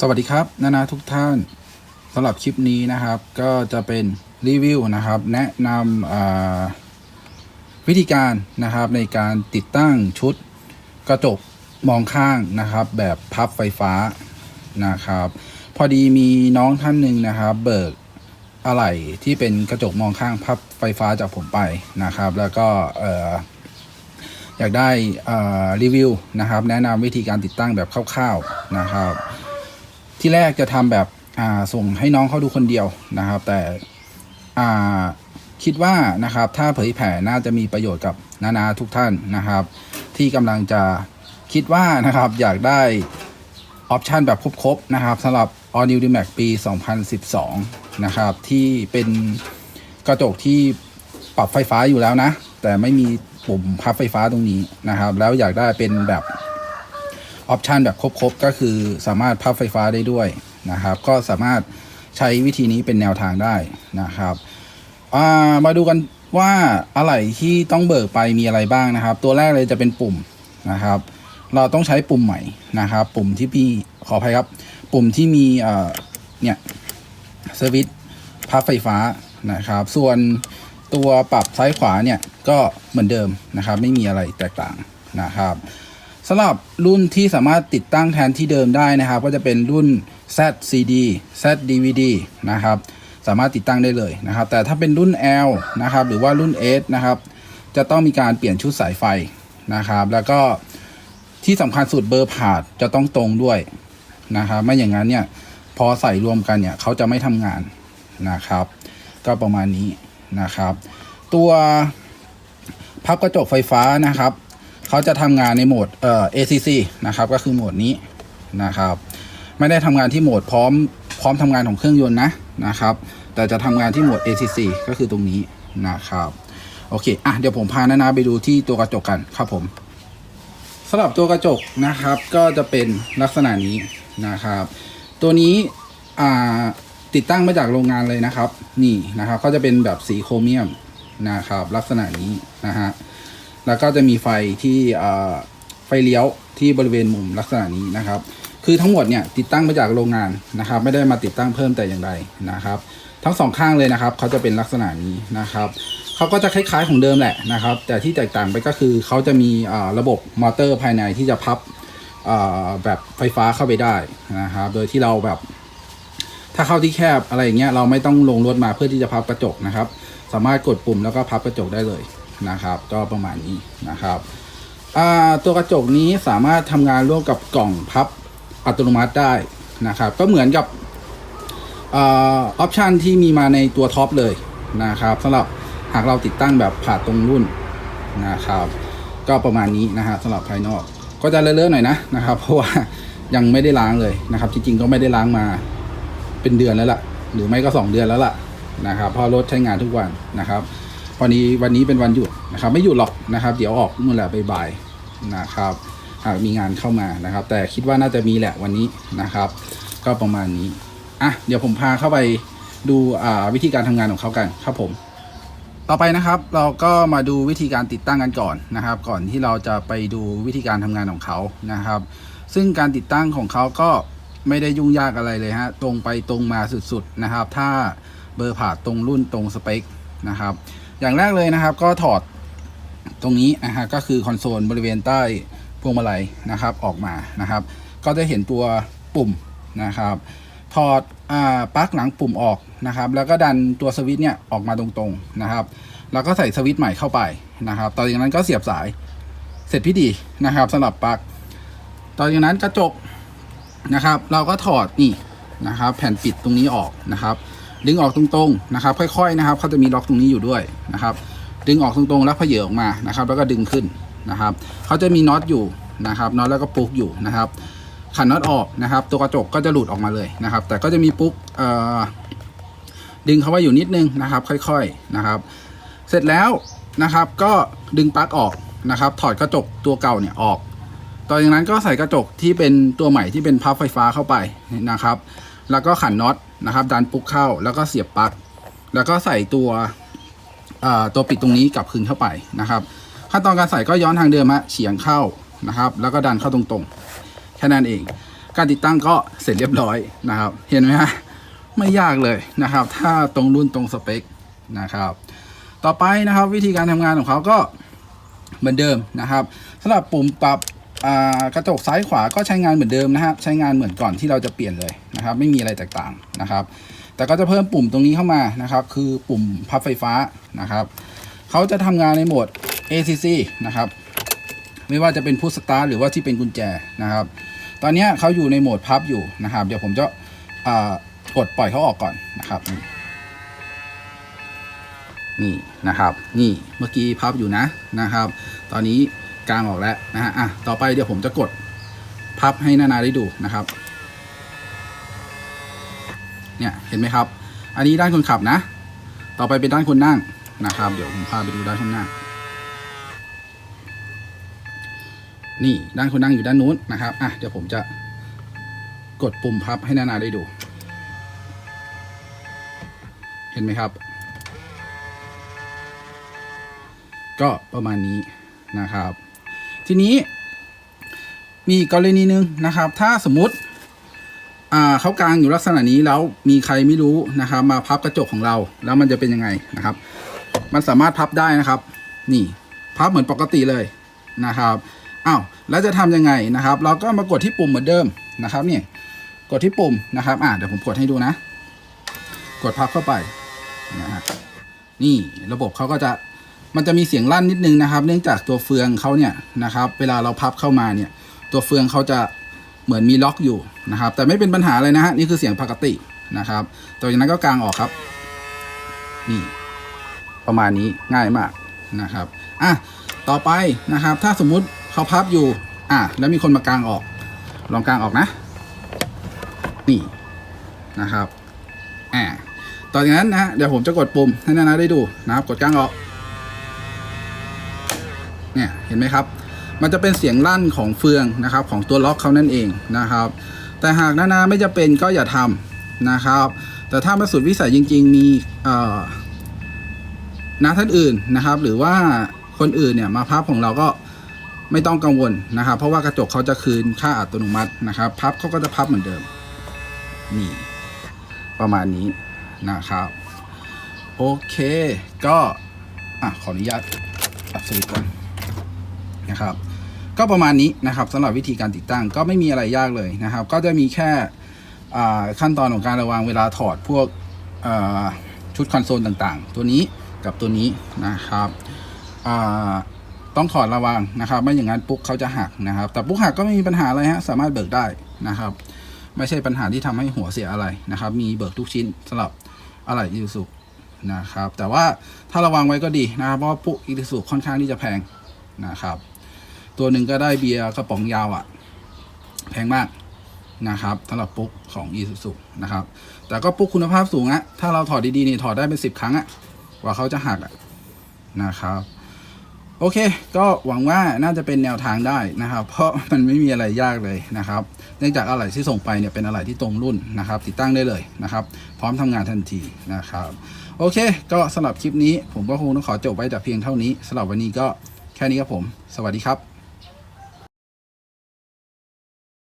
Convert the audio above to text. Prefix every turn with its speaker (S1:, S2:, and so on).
S1: สวัสดีครับนานาทุกท่านสำหรับคลิปนี้นะครับ ก็จะเป็นรีวิวนะครับ แนะนำวิธีการนะครับในการติดตั้งชุดกระจกมองข้างนะครับ แบบพับไฟฟ้านะครับ พอดีมีน้องท่านหนึ่งนะครับ เบิกอะไหล่ที่เป็นกระจกมองข้างพับไฟฟ้าจากผมไปนะครับ แล้วก็อยากได้รีวิวนะครับ แนะนำวิธีการติดตั้งแบบคร่าวๆนะครับ ที่แรกจะทำแบบอ่าส่งให้น้องเขาดูคนเดียวนะครับ แต่อ่าคิดว่านะครับถ้าเผยแผ่น่าจะมีประโยชน์กับนานาทุกท่านนะครับ ที่กำลังจะคิดว่านะครับอยากได้ออปชันแบบครบๆนะครับสำหรับ All New D-Max ปี 2012 นะครับ ที่เป็นกระจกที่ปรับไฟฟ้าอยู่แล้วนะ แต่ไม่มีปุ่มพับไฟฟ้าตรงนี้นะครับ แล้วอยากได้เป็นแบบ ออปชันแบบครบๆ ก็คือสามารถพับไฟฟ้าได้ด้วยนะครับ ก็สามารถใช้วิธีนี้เป็นแนวทางได้นะครับามาดูกันว่าอะไรที่ต้องเบิกไปมีอะไรบ้างนะครับ ตัวแรกเลยจะเป็นปุ่มนะครับ เราต้องใช้ปุ่มใหม่นะครับ ปุ่มที่พี่ขออภัยครับ ปุ่มที่มีเอ่อเนี่ยสวิตพับไฟฟ้านะครับ ส่วนตัวปรับซ้ายขวาเนี่ยก็เหมือนเดิมนะครับ ไม่มีอะไรแตกต่างนะครับ สำหรับรุ่นที่สามารถติดตั้งแทนที่เดิมได้นะครับ ก็จะเป็นรุ่น ZCD ZDVD นะครับสามารถติดตั้งได้เลยนะครับ แต่ถ้าเป็นรุ่น L นะครับ หรือว่ารุ่น S นะครับ จะต้องมีการเปลี่ยนชุดสายไฟนะครับ แล้วก็ที่สำคัญสุดเบอร์ผ่าดจะต้องตรงด้วยนะครับ ไม่อย่างนั้นเนี่ยพอใส่รวมกันเนี่ยเขาจะไม่ทำงานนะครับ ก็ประมาณนี้นะครับ ตัวพับกระจกไฟฟ้านะครับ เขาจะทำงานในโหมดเอ่อ ACC นะครับก็คือโหมดนี้นะครับ ไม่ได้ทำงานที่โหมดพร้อมพร้อมทำงานของเครื่องยนต์นะนะครับ แต่จะทำงานที่โหมด ACC ก็คือตรงนี้นะครับโอเคอะเดี๋ยวผมพานานาไปดูที่ตัวกระจกกันครับผมสำหรับตัวกระจกนะครับก็จะเป็นลักษณะนี้นะครับ ตัวนี้อ่าติดตั้งมาจากโรงงานเลยนะครับ นี่นะครับก็จะเป็นแบบสีโครเมียมนะครับ ลักษณะนี้นะฮะ แล้วก็จะมีไฟที่ไฟเลี้ยวที่บริเวณมุมลักษณะนี้นะครับ คือทั้งหมดเนี่ยติดตั้งมาจากโรงงานนะครับ ไม่ได้มาติดตั้งเพิ่มแต่อย่างใดนะครับ ทั้งสองข้างเลยนะครับเขาจะเป็นลักษณะนี้นะครับเขาก็จะคล้ายๆของเดิมแหละนะครับ แต่ที่แตกต่างไปก็คือเขาจะมีระบบมอเตอร์ภายในที่จะพับแบบไฟฟ้าเข้าไปได้นะครับ โดยที่เราแบบ ถ้าเข้าที่แคบอะไรอย่างเงี้ยเราไม่ต้องลงรถมาเพื่อที่จะพับกระจกนะครับ สามารถกดปุ่มแล้วก็พับกระจกได้เลย นะครับ ก็ประมาณนี้นะครับตัวกระจกนี้สามารถทำงานร่วมกับกล่องพับอัตโนมัติได้นะครับ ก็เหมือนกับออปชันที่มีมาในตัวท็อปเลยนะครับสำหรับหากเราติดตั้งแบบผ่าตรงรุ่นนะครับ ก็ประมาณนี้นะฮะสำหรับภายนอก ก็จะเลอะๆหน่อยนะนะครับ เพราะว่ายังไม่ได้ล้างเลยนะครับ จริงๆก็ไม่ได้ล้างมาเป็นเดือนแล้วล่ะ หรือไม่ก็สองเดือนแล้วล่ะนะครับเพราะรถใช้งานทุกวันนะครับ วันนี้วันนี้เป็นวันหยุดนะครับ ไม่หยุดหรอกนะครับ เดี๋ยวออกนู่นแหละบ่ายๆนะครับหากมีงานเข้ามานะครับ แต่คิดว่าน่าจะมีแหละวันนี้นะครับ ก็ประมาณนี้อะเดี๋ยวผมพาเข้าไปดูวิธีการทำงานของเขากันครับผม ต่อไปนะครับ เราก็มาดูวิธีการติดตั้งกันก่อนนะครับ ก่อนที่เราจะไปดูวิธีการทำงานของเขานะครับ ซึ่งการติดตั้งของเขาก็ไม่ได้ยุ่งยากอะไรเลยฮะตรงไปตรงมาสุดๆนะครับ ถ้าเบอร์ผ่าตรงรุ่นตรงสเปคนะครับ อย่างแรกเลยนะครับ ก็ถอดตรงนี้นะฮะก็คือคอนโซลบริเวณใต้พวงมาลัยนะครับออกมานะครับ ก็จะเห็นตัวปุ่มนะครับถอดอปลั๊กหลังปุ่มออกนะครับ แล้วก็ดันตัวสวิตช์เนี่ยออกมาตรงๆนะครับ แล้วก็ใส่สวิตช์ใหม่เข้าไปนะครับต่อจากนั้นก็เสียบสายเสร็จพิธีนะครับสำหรับปลั๊กต่อจากนั้นกระจกนะครับ เราก็ถอดนี่นะครับ แผ่นปิดตรงนี้ออกนะครับ ดึงออกตรงๆนะครับ ค่อยๆนะครับเขาจะมีล็อกตรงนี้อยู่ด้วยนะครับ ดึงออกตรงๆแล้วเพเยอออกมานะครับ แล้วก็ดึงขึ้นนะครับเขาจะมีน็อตอยู่นะครับน็อตแล้วก็ปลุกอยู่นะครับขันน็อตออกนะครับ ตัวกระจกก็จะหลุดออกมาเลยนะครับ แต่ก็จะมีปุ๊กดึงเขาไว้อยู่นิดนึงนะครับ ค่อยๆนะครับ เสร็จแล้วนะครับก็ดึงปลั๊กออกนะครับ ถอดกระจกตัวเก่าเนี่ยออกต่อจากนั้นก็ใส่กระจกที่เป็นตัวใหม่ที่เป็นพับไฟฟ้าเข้าไปนะครับ แล้วก็ขันน็อต นะครับ ดันปลั๊กเข้าแล้วก็เสียบปลั๊กแล้วก็ใส่ตัวตัวปิดตรงนี้กลับคืนเข้าไปนะครับ ขั้นตอนการใส่ก็ย้อนทางเดิมฮะเฉียงเข้านะครับ แล้วก็ดันเข้าตรงๆแค่นั้นเอง การติดตั้งก็เสร็จเรียบร้อยนะครับ เห็นไหมฮะไม่ยากเลยนะครับ ถ้าตรงรุ่นตรงสเปคนะครับ ต่อไปนะครับวิธีการทำงานของเขาก็เหมือนเดิมนะครับสำหรับปุ่มปรับ กระจกซ้ายขวาก็ใช้งานเหมือนเดิมนะครับ ใช้งานเหมือนก่อนที่เราจะเปลี่ยนเลยนะครับ ไม่มีอะไรแตกต่างนะครับ แต่ก็จะเพิ่มปุ่มตรงนี้เข้ามานะครับ คือปุ่มพับไฟฟ้านะครับเขาจะทำงานในโหมด ACC นะครับ ไม่ว่าจะเป็นพุชสตาร์หรือว่าที่เป็นกุญแจนะครับ ตอนนี้เขาอยู่ในโหมดพับอยู่นะครับ เดี๋ยวผมจะกดปล่อยเขาออกก่อนนะครับ นี่นะครับ นี่เมื่อกี้พับอยู่นะนะครับ ตอนนี้ กลางออกแล้วนะฮะอะต่อไปเดี๋ยวผมจะกดพับให้นานาได้ดูนะครับ เนี่ยเห็นไหมครับ อันนี้ด้านคนขับนะ ต่อไปเป็นด้านคนนั่งนะครับ เดี๋ยวผมพาไปดูด้านคนนั่งนี่ด้านคนนั่งอยู่ด้านนู้นนะครับอะเดี๋ยวผมจะกดปุ่มพับให้นานาได้ดู เห็นไหมครับ ก็ประมาณนี้นะครับ ทีนี้ มีกรณีหนึ่งนะครับ ถ้าสมมติเขากลางอยู่ลักษณะนี้แล้วมีใครไม่รู้นะครับ มาพับกระจกของเราแล้วมันจะเป็นยังไงนะครับ มันสามารถพับได้นะครับ นี่พับเหมือนปกติเลยนะครับอ้าวแล้วจะทำยังไงนะครับ เราก็มากดที่ปุ่มเหมือนเดิมนะครับนี่กดที่ปุ่มนะครับอ่าเดี๋ยวผมกดให้ดูนะ กดพับเข้าไปนะฮะนี่ระบบเขาก็จะ มันจะมีเสียงลั่นนิดนึงนะครับ เนื่องจากตัวเฟืองเขาเนี่ยนะครับ เวลาเราพับเข้ามาเนี่ย ตัวเฟืองเขาจะเหมือนมีล็อกอยู่นะครับ แต่ไม่เป็นปัญหาเลยนะฮะนี่คือเสียงปกตินะครับต่อจากนั้นก็กางออกครับ นี่ ประมาณนี้ง่ายมากนะครับอะต่อไปนะครับ ถ้าสมมุติเขาพับอยู่อะแล้วมีคนมากลางออก ลองกลางออกนะ นี่นะครับอ่าต่อจากนั้นนะฮะเดี๋ยวผมจะกดปุ่มให้นานาได้ดูนะครับ กดกลางออก เนี่ยเห็นไหมครับ มันจะเป็นเสียงลั่นของเฟืองนะครับของตัวล็อกเขานั่นเองนะครับ แต่หากนานาไม่จะเป็นก็อย่าทำนะครับ แต่ถ้ามาสุดวิสัยจริง ๆ มีนาท่านอื่นนะครับ หรือว่าคนอื่นเนี่ยมาพับของเราก็ไม่ต้องกังวลนะครับ เพราะว่ากระจกเขาจะคืนค่าอัตโนมัตินะครับ พับเขาก็จะพับเหมือนเดิมนี่ประมาณนี้นะครับโอเค ก็อะขออนุญาตอัดสวิตช์ก่อน นะครับ ก็ประมาณนี้นะครับสำหรับวิธีการติดตั้งก็ไม่มีอะไรยากเลยนะครับ ก็จะมีแค่ขั้นตอนของการระวังเวลาถอดพวกชุดคอนโซลต่างๆ ตัวนี้กับตัวนี้นะครับต้องถอดระวังนะครับ ไม่อย่างนั้นปุ๊กเขาจะหักนะครับ แต่ปุ๊กหักก็ไม่มีปัญหาอะไรฮะสามารถเบิกได้นะครับ ไม่ใช่ปัญหาที่ทำให้หัวเสียอะไรนะครับ มีเบิกทุกชิ้นสำหรับอะไรอิซูซุนะครับ แต่ว่าถ้าระวังไว้ก็ดีนะครับเพราะปุ๊กอิซูซุค่อนข้างที่จะแพงนะครับ ตัวหนึ่งก็ได้เบียร์กระป๋องยาวอะ่ะ แพงมากนะครับสำหรับปุ๊กของอีซูซูนะครับ แต่ก็ปุ๊กคุณภาพสูงอะถ้าเราถอดดีๆนี่ถอดได้เป็นสิบครั้งอะกว่าเขาจะหักอะนะครับ โอเค ก็หวังว่าน่าจะเป็นแนวทางได้นะครับ เพราะมันไม่มีอะไรยากเลยนะครับ เนื่องจากอะไรที่ส่งไปเนี่ยเป็นอะไรที่ตรงรุ่นนะครับ ติดตั้งได้เลยนะครับ พร้อมทำงานทันทีนะครับ โอเค ก็สำหรับคลิปนี้ผมก็คงต้องขอจบไว้แต่เพียงเท่านี้สำหรับวันนี้ก็แค่นี้ครับผม สวัสดีครับ